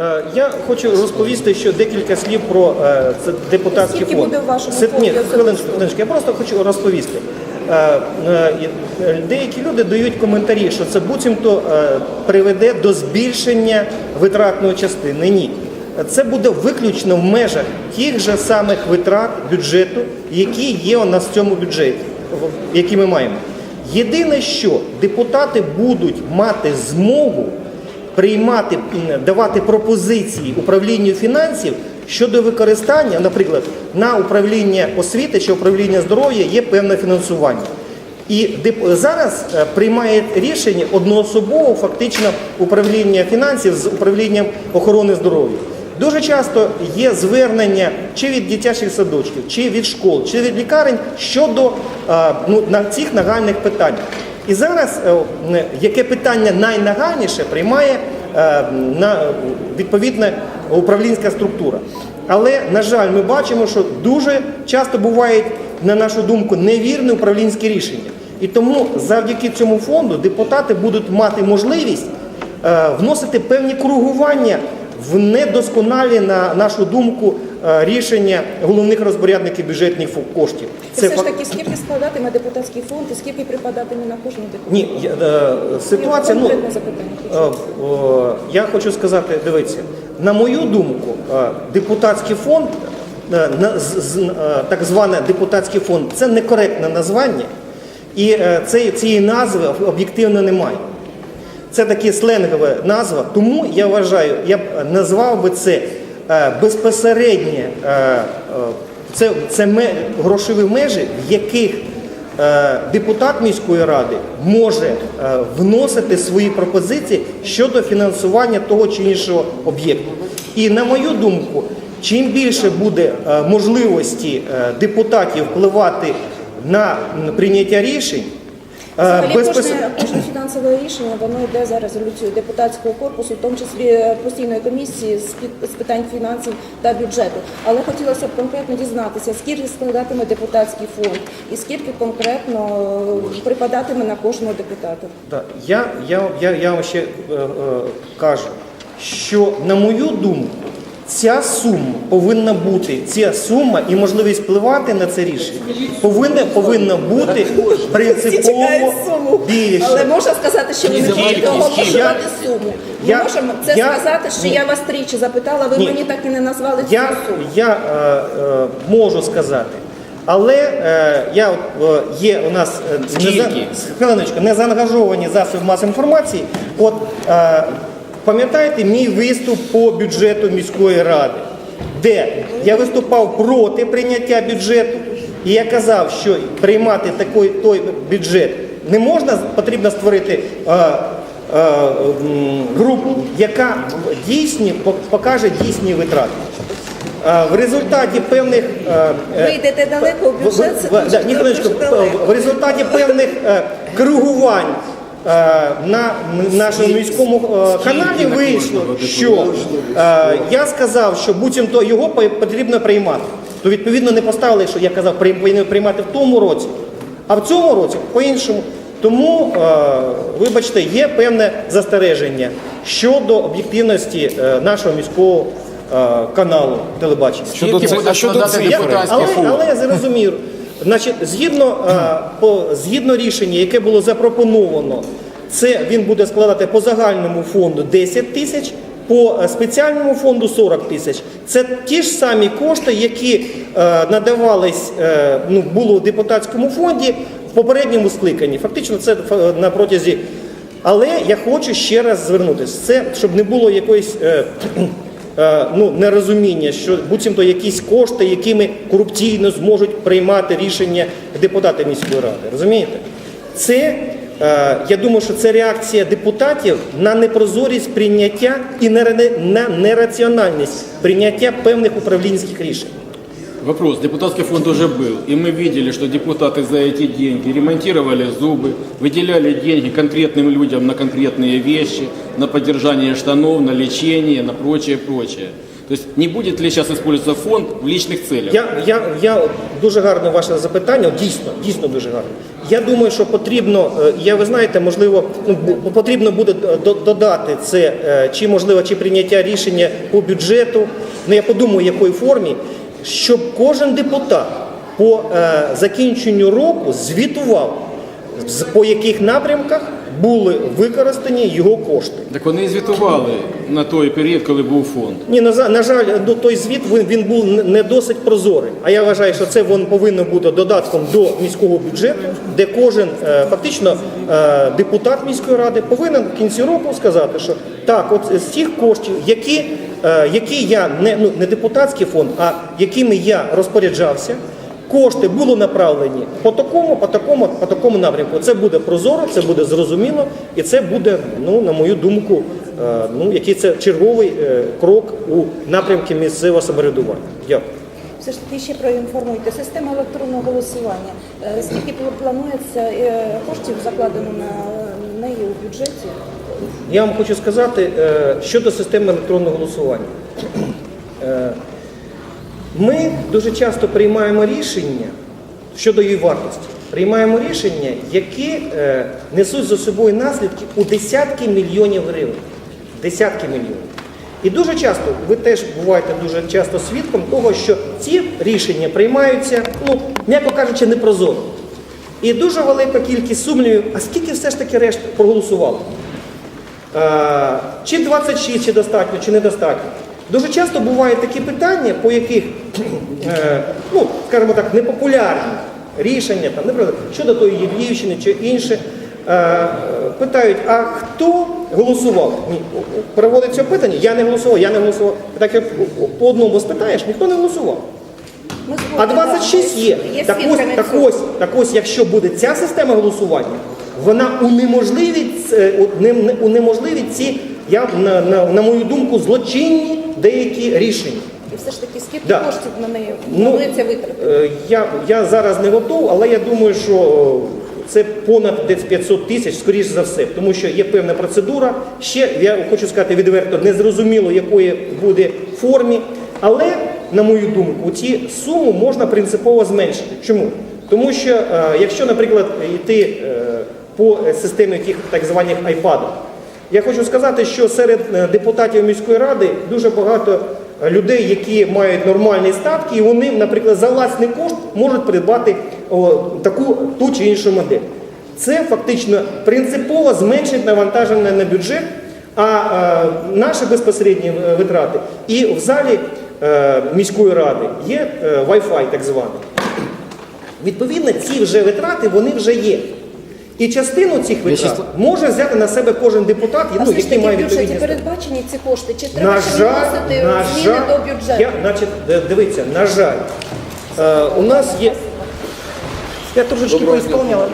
Е, Я хочу розповісти ще декілька слів про е, це депутатський Скільки фонд. буде в вашому Це- Ні, особисто? хвилиночку, хвилиночку. Я просто хочу розповісти. Е, е, Деякі люди дають коментарі, що це буцімто е, приведе до збільшення витратної частини. Ні. Це буде виключно в межах тих же самих витрат бюджету, які є у нас в цьому бюджеті, в- які ми маємо. Єдине, що депутати будуть мати змогу приймати, давати пропозиції управлінню фінансів щодо використання, наприклад, на управління освіти чи управління здоров'я є певне фінансування. І зараз е, приймає рішення одноособово фактично управління фінансів з управлінням охорони здоров'я. Дуже часто є звернення чи від дитячих садочків, чи від школ, чи від лікарень щодо е, ну, на цих нагальних питань. І зараз е, яке питання найнагальніше приймає на відповідна управлінська структура. Але на жаль, ми бачимо, що дуже часто бувають, на нашу думку, невірні управлінські рішення. І тому завдяки цьому фонду депутати будуть мати можливість е, вносити певні коригування в недосконалі, на нашу думку, е, рішення головних розпорядників бюджетних коштів. Це все ж таки, скільки складатиме депутатський фонд і скільки припадатиме на кожного депутата? Ні, я- е, ситуація, ну, запитання. хочу. Е, Я хочу сказати, дивіться, на мою думку, е, депутатський фонд, е, е, так зване депутатський фонд, це некоректне названня, і е, цієї- цієї назви об'єктивно немає. Це таке сленгова назва, тому я вважаю, я б назвав би це е, безпосереднє, е, е, це, це грошові межі, в яких е, депутат міської ради може е, вносити свої пропозиції щодо фінансування того чи іншого об'єкту. І на мою думку, чим більше буде е, можливості е, депутатів впливати на прийняття рішень, е, Взагалі безпосер- кожне, кожне фінансове рішення воно йде за резолюцією депутатського корпусу, в тому числі е, постійної комісії з, під- з питань фінансів та бюджету. Але хотілося б конкретно дізнатися, скільки складатиме депутатський фонд і скільки конкретно е, припадатиме на кожного депутата. Да, я, я, я, я вам ще е, е, кажу, що на мою думку, ця сума повинна бути, ця сума і можливість впливати на це рішення повинна, повинна бути принципово більше. Але можна сказати, що ви не можете оголошувати суму. Ми я- можемо це я- сказати, що Ні. я вас тричі запитала, ви Ні. мені так і не назвали цю Я, суму. я е, е, можу сказати, але е, я, е, є у нас е, не за, хвилиночку, не заангажовані засоби масової інформації. От е, пам'ятаєте мій виступ по бюджету міської ради, де я виступав проти прийняття бюджету, і я казав, що приймати такий той бюджет не можна, потрібно створити. е, е, групу, яка дійсні покаже дійсні витрати. Е, В результаті певних Ви йдете далеко в в- бюджет, в- в- хвилиночку, дуже далеко. в результаті певних коригувань е, на нашому міському е, каналі вийшло, що е, я сказав, що буцімто його по- потрібно приймати. То відповідно не поставили, що я казав, повинен приймати в тому році, а в цьому році по-іншому. Тому, е, вибачте, є певне застереження щодо об'єктивності е, нашого міського е, каналу телебачення. Щодо буде а щодо цифри? Але, але я зрозумів, значить, згідно, е, по, згідно рішення, яке було запропоновано, це він буде складати по загальному фонду 10 тисяч, по е, спеціальному фонду 40 тисяч. Це ті ж самі кошти, які е, надавались, ну, було в депутатському фонді в попередньому скликанні. Фактично, це на протязі. Але я хочу ще раз звернутися. Це щоб не було якоїсь. Е, ну, нерозуміння, що буцімто якісь кошти, якими корупційно зможуть приймати рішення депутати міської ради. Розумієте? Це, е, я думаю, що це реакція депутатів на непрозорість прийняття і на нераціональність прийняття певних управлінських рішень. Вопрос. Депутатский фонд уже был, и мы видели, что депутаты за эти деньги ремонтировали зубы, выделяли деньги конкретным людям на конкретные вещи, на поддержание штанов, на лечение, на прочее, прочее. То есть не будет ли сейчас использоваться фонд в личных целях? Я, я, я дуже гарне ваше запитання, дійсно, дійсно дуже гарне. Я думаю, що потрібно, е, я ви знаєте, можливо, ну, бу- потрібно буде до- додати це, е, чи можливо, чи прийняття рішення по бюджету. Ну я подумаю, в якої формі, щоб кожен депутат по е, закінченню року звітував, по яких напрямках були використані його кошти. Так вони звітували на той період, коли був фонд. Ні, на, на жаль, ну, той звіт він, він був не- досить прозорий. А я вважаю, що це він повинно бути додатком до міського бюджету, де кожен е, фактично е, депутат міської ради повинен в кінці року сказати, що так, от з цих коштів, які, які я не, ну, не депутатський фонд, а якими я розпоряджався. Кошти були направлені по такому, по такому, по такому напрямку. Це буде прозоро, це буде зрозуміло, і це буде, ну на мою думку, е, ну який це черговий е, крок у напрямку місцевого самоврядування. Дякую. Все ж таки ще проінформуйте. Система електронного голосування. Е, Скільки планується е, коштів закладено на бюджеті? Я вам хочу сказати е, щодо системи електронного голосування. Е, Ми дуже часто приймаємо рішення щодо її вартості. Приймаємо рішення, які е, несуть за собою наслідки у десятки мільйонів гривень. Десятки мільйонів. І дуже часто, ви теж буваєте дуже часто свідком того, що ці рішення приймаються, ну, м'яко кажучи, непрозоро. І дуже велика кількість сумнівів, а скільки все ж таки решта проголосувало? Е, Чи 26, чи достатньо, чи недостатньо. Дуже часто бувають такі питання, по яких, е, ну, скажімо так, непопулярні рішення, там, наприклад, щодо тої Євліївщини чи інше, е, питають, а хто голосував? Ні, Проводиться опитання, я не голосував, я не голосував. Так як по одному спитаєш, ніхто не голосував. А згодні, 26 є. Так ось, так ось, так ось, якщо буде ця система голосування, вона унеможливить, е, не- не- унеможливить ці, я, на, на, на мою думку, злочинні деякі рішення. І все ж таки, скільки Да. коштів на неї Ну, планується витратити? Е, Я, я зараз не готов, але я думаю, що е, це понад десь 500 тисяч, скоріш за все, тому що є певна процедура. Ще я хочу сказати відверто, незрозуміло, якої буде формі. Але, на мою думку, ці суму можна принципово зменшити. Чому? Тому що е, якщо, наприклад, йти е, по системі тих так званих айпадів, я хочу сказати, що серед е, депутатів міської ради дуже багато людей, які мають нормальні статки, і вони, наприклад, за власний кошт можуть придбати таку ту чи іншу модель. Це фактично принципово зменшить навантаження на бюджет, а наші безпосередні витрати і в залі міської ради є е, Wi-Fi так званий. Відповідно, ці вже витрати вони вже є. І частину цих витрат може взяти на себе кожен депутат, А ну, який має в бюджеті передбачені ці кошти? Чи треба На жаль, вносити на зміни жаль, до бюджету? я, значить, дивіться, на жаль, е, у нас є. Я трошечки поісполняла.